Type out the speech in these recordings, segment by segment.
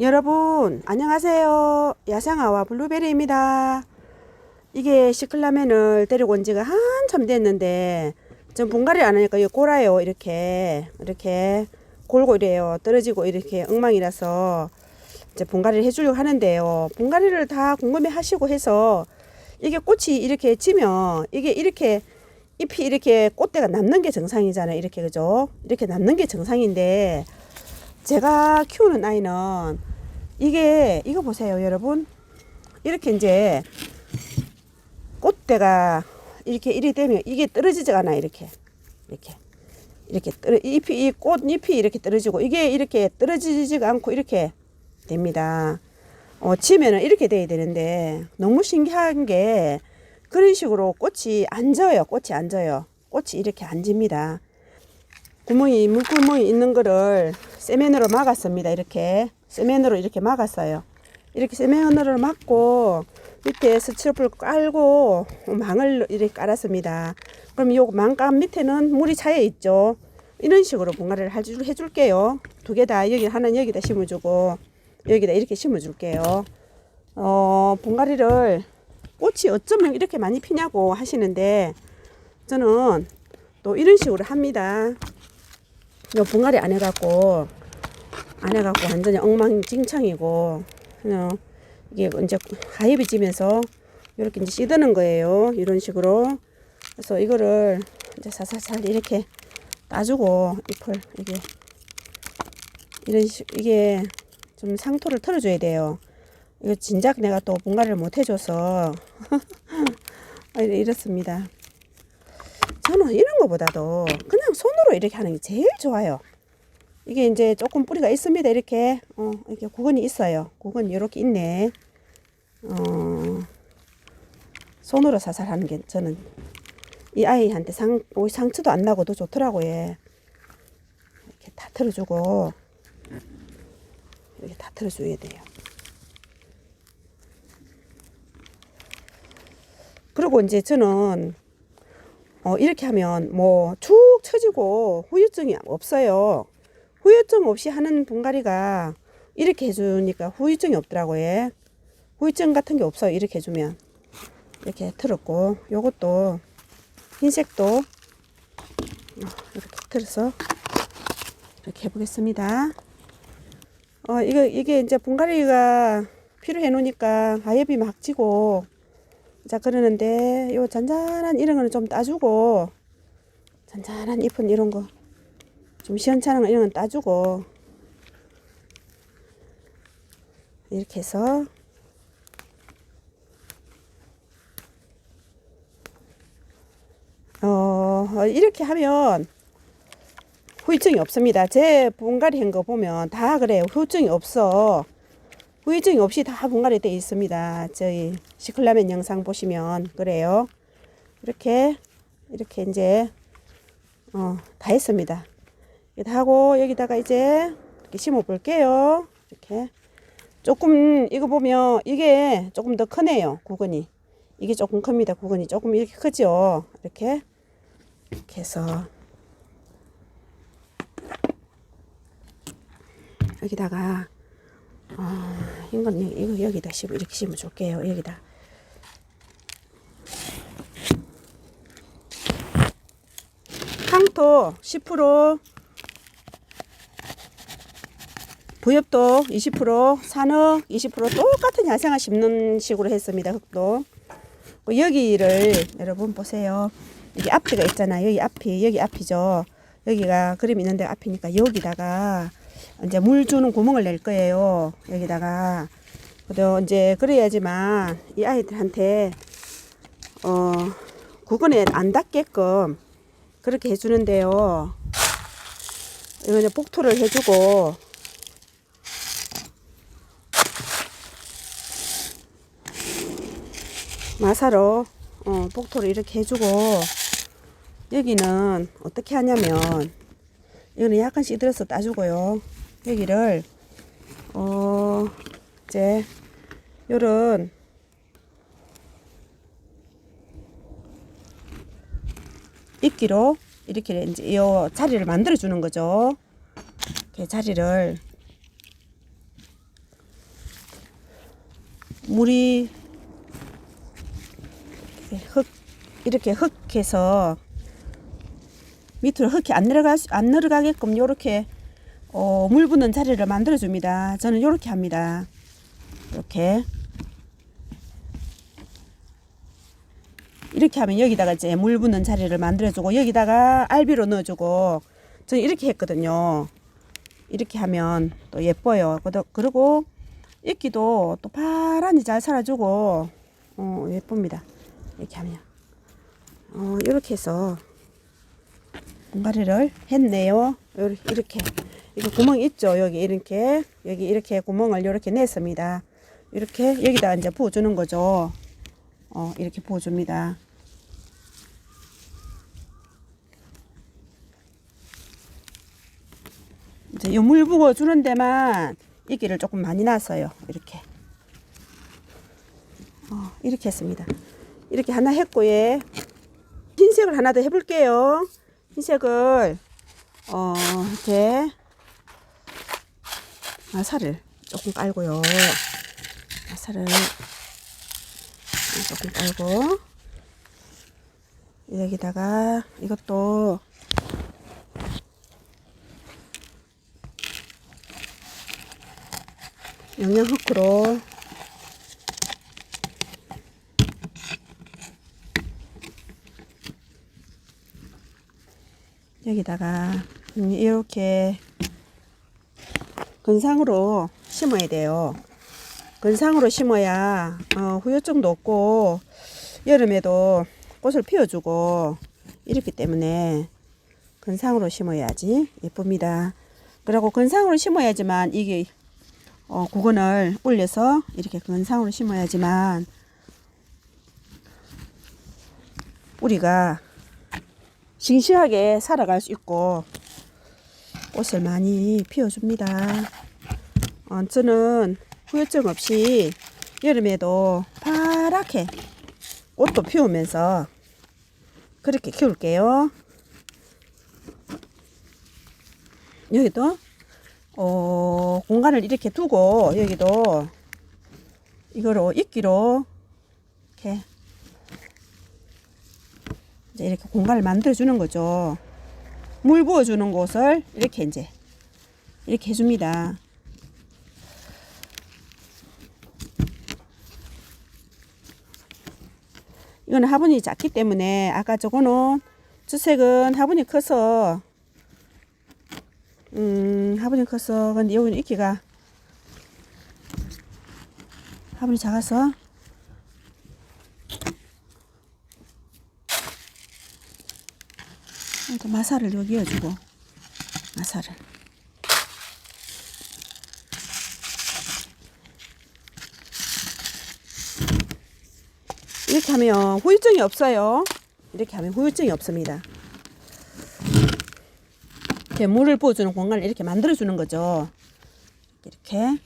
여러분 안녕하세요. 야생아와 블루베리입니다. 이게 시클라멘을 데리고 온 지가 한참 됐는데 전 분갈이 안 하니까 이거 골아요 이렇게. 이렇게 골고 이래요. 떨어지고 이렇게 엉망이라서 이제 분갈이를 해주려고 하는데요. 분갈이를 다 궁금해 하시고 해서 이게 꽃이 이렇게 지면 이게 이렇게 잎이 이렇게 꽃대가 남는 게 정상이잖아요. 이렇게 그죠? 이렇게 남는 게 정상인데 제가 키우는 아이는 이게 이거 보세요 여러분 이렇게 이제 꽃대가 이렇게 이리 되면 이게 떨어지지가 않아 이렇게 이렇게 이렇게 떨어 잎이 이 꽃잎이 이렇게 떨어지고 이게 이렇게 떨어지지가 않고 이렇게 됩니다. 어 치면은 이렇게 돼야 되는데 너무 신기한 게 그런 식으로 꽃이 안 져요. 꽃이 안 져요. 꽃이 이렇게 안 집니다. 구멍이 물구멍이 있는 거를 세면으로 막았습니다. 이렇게 세면으로 이렇게 막았어요. 이렇게 세면으로 막고 밑에 스티로폼을 깔고 망을 이렇게 깔았습니다. 그럼 요 망감 밑에는 물이 차여 있죠. 이런 식으로 분갈이를 해줄- 해줄게요. 두 개 다 여기 하나는 여기다 심어주고 여기다 이렇게 심어줄게요. 어 분갈이를 꽃이 어쩌면 이렇게 많이 피냐고 하시는데 저는 또 이런 식으로 합니다. 요 분갈이 안 해갖고 안 해갖고 완전히 엉망진창이고 그냥 이게 이제 하엽이 지면서 이렇게 이제 씻드는 거예요. 이런 식으로 그래서 이거를 이제 살살살 이렇게 따주고 잎을 이게 이런 식 이게 좀 상토를 털어줘야 돼요. 이거 진작 내가 또 분갈이를 못 해줘서 이렇습니다. 저는 이런 거보다도 그냥 손으로 이렇게 하는 게 제일 좋아요. 이게 이제 조금 뿌리가 있습니다. 이렇게 어 이렇게 구근이 있어요. 구근 이렇게 있네. 어 손으로 사살 하는 게 저는 이 아이한테 상 오, 상처도 안 나고 더 좋더라고요. 예. 이렇게 다 틀어주고 이렇게 다 틀어줘야 돼요. 그리고 이제 저는 어, 이렇게 하면 뭐축 처지고 후유증이 없어요. 후유증 없이 하는 분갈이가 이렇게 해주니까 후유증이 없더라고요. 예. 후유증 같은 게 없어요. 이렇게 해주면. 이렇게 틀었고, 요것도 흰색도 어, 이렇게 틀어서 이렇게 해보겠습니다. 어, 이거, 이게 이제 분갈이가 필요해 놓으니까 하엽이 막 지고 자 그러는데 요 잔잔한 이런 거는 좀 따주고 잔잔한 잎은 이런 거 좀 시원찮은 거 이런 건 따주고 이렇게 해서 어 이렇게 하면 후유증이 없습니다. 제 분갈이 한 거 보면 다 그래요. 후유증이 없어. 후유증이 없이 다 분갈이 되어 있습니다. 저희 시클라멘 영상 보시면 그래요. 이렇게 이렇게 이제 어, 다 했습니다. 이렇게 다 하고 여기다가 이제 이렇게 심어 볼게요. 이렇게 조금 이거 보면 이게 조금 더 크네요. 구근이 이게 조금 큽니다. 구근이 조금 이렇게 크죠. 이렇게 이렇게 해서 여기다가 어, 이건 여- 이거 여기다 심어 이렇게 심어 줄게요. 여기다. 황토 10% 부엽도 20% 산흙 20% 똑같은 야생화 심는 식으로 했습니다. 흙도 그 여기를 여러분 보세요. 여기 앞이가 있잖아요. 여기 앞이 여기 앞이죠. 여기가 그림 있는데 앞이니까 여기다가 이제 물 주는 구멍을 낼 거예요. 여기다가 그래도 이제 그래야지만 이 아이들한테 어 구근에 안 닿게끔 그렇게 해주는데요. 이거는 복토를 해주고 마사로 어, 복토를 이렇게 해주고 여기는 어떻게 하냐면 이거는 약간 시들어서 따주고요. 여기를 어 이제 요런 이끼로 이렇게 이제 요 자리를 만들어 주는 거죠. 이렇게 자리를 물이 흙 이렇게 흙해서 밑으로 흙이 안 내려가 안 내려가게끔 요렇게 어, 물 부는 자리를 만들어 줍니다. 저는 요렇게 합니다. 이렇게 이렇게 하면 여기다가 이제 물 부는 자리를 만들어 주고 여기다가 알비로 넣어 주고 저는 이렇게 했거든요. 이렇게 하면 또 예뻐요. 그리고 이끼도 또 파란이 잘 살아주고 어, 예쁩니다. 이렇게 하면 어, 이렇게 해서 공가리를 했네요. 이렇게 이거 구멍 있죠? 여기 이렇게 여기 이렇게 구멍을 이렇게 냈습니다. 이렇게 여기다 이제 부어주는 거죠. 어, 이렇게 부어줍니다. 이제 요물 부어 주는 데만 이끼를 조금 많이 놨어요. 이렇게. 어, 이렇게 했습니다. 이렇게 하나 했고, 예. 흰색을 하나 더 해볼게요. 흰색을, 어, 이렇게, 마사를 조금 깔고요. 마사를 조금 깔고, 여기다가 이것도 영양 흑으로 여기다가 음, 이렇게 근상으로 심어야 돼요. 근상으로 심어야 어, 후유증도 없고 여름에도 꽃을 피워주고 이렇기 때문에 근상으로 심어야지 예쁩니다. 그리고 근상으로 심어야지만 이게 어, 구근을 올려서 이렇게 근상으로 심어야지만 뿌리가 싱싱하게 살아갈 수 있고 꽃을 많이 피워줍니다. 어, 저는 후유증 없이 여름에도 파랗게 꽃도 피우면서 그렇게 키울게요. 여기도 어, 공간을 이렇게 두고 여기도 이거로 이끼로 이렇게 이제 이렇게 공간을 만들어 주는 거죠. 물 부어 주는 곳을 이렇게 이제 이렇게 해줍니다. 이거는 화분이 작기 때문에 아까 저거는 주색은 화분이 커서 음, 화분이 커서 근데 여기는 이끼가 화분이 작아서 이렇게 마사를 여기 이어주고 마사를 이렇게 하면 후유증이 없어요. 이렇게 하면 후유증이 없습니다. 이렇게 물을 부어주는 공간을 이렇게 만들어주는 거죠. 이렇게.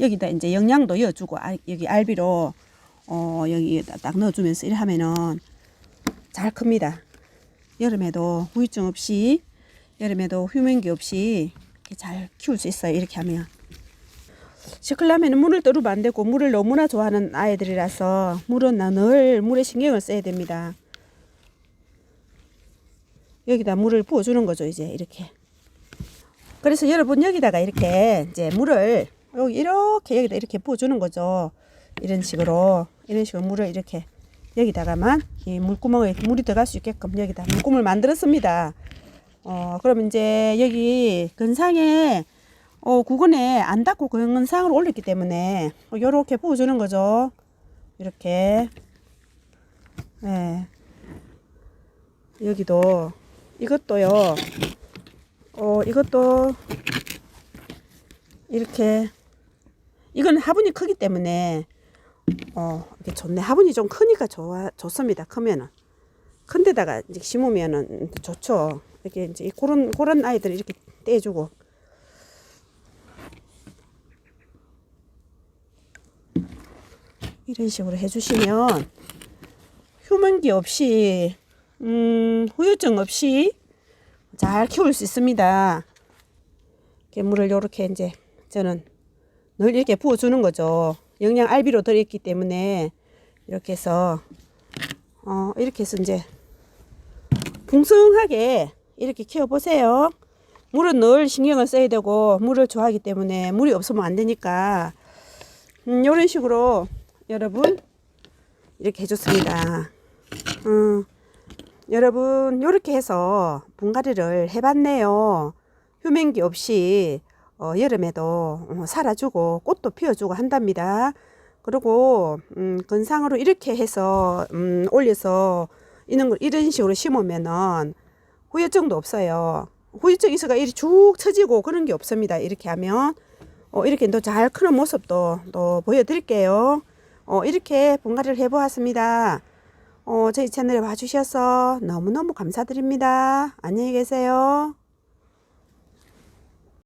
여기다 이제 영양도 이어주고, 아, 여기 알비로, 어, 여기 딱 넣어주면서 이래 하면은 잘 큽니다. 여름에도 후유증 없이, 여름에도 휴면기 없이 이렇게 잘 키울 수 있어요. 이렇게 하면. 시클라면은 물을 떠르면 안 되고 물을 너무나 좋아하는 아이들이라서 물은 나늘 물에 신경을 써야 됩니다. 여기다 물을 부어주는 거죠 이제 이렇게. 그래서 여러분 여기다가 이렇게 이제 물을 여기 이렇게 여기다 이렇게 부어주는 거죠. 이런 식으로 이런 식으로 물을 이렇게 여기다가만 이 물구멍에 물이 들어갈 수 있게끔 여기다 물구멍을 만들었습니다. 어 그럼 이제 여기 근상에 어, 구근에 안 닫고 근상을 올렸기 때문에 요렇게 부어주는 거죠. 이렇게. 네. 여기도 이것도요. 어, 이것도 이렇게 이건 화분이 크기 때문에 어, 이게 좋네. 화분이 좀 크니까 좋아 좋습니다. 크면은. 큰 데다가 이제 심으면은 좋죠. 이렇게 이제 그런 그런 아이들 이렇게 떼주고 이런 식으로 해주시면 휴먼기 없이 음, 후유증 없이 잘 키울 수 있습니다. 이렇게 물을 요렇게 이제 저는 늘 이렇게 부어주는 거죠. 영양 알비로 들어있기 때문에 이렇게 해서 어 이렇게 해서 이제 풍성하게 이렇게 키워보세요. 물은 늘 신경을 써야 되고 물을 좋아하기 때문에 물이 없으면 안 되니까 음, 이런 식으로 여러분 이렇게 해줬습니다. 음, 여러분 이렇게 해서 분갈이를 해봤네요. 휴men기 없이 어, 여름에도 어, 살아주고 꽃도 피워주고 한답니다. 그리고 음, 건상으로 이렇게 해서 음, 올려서 이런 걸 이런 식으로 심으면은 후유증도 없어요. 후유증 있어가 이리 쭉 처지고 그런 게 없습니다. 이렇게 하면 어, 이렇게 또 잘 크는 모습도 또 보여드릴게요. 어, 이렇게 분갈이를 해보았습니다. 어, 저희 채널에 와주셔서 너무너무 감사드립니다. 안녕히 계세요.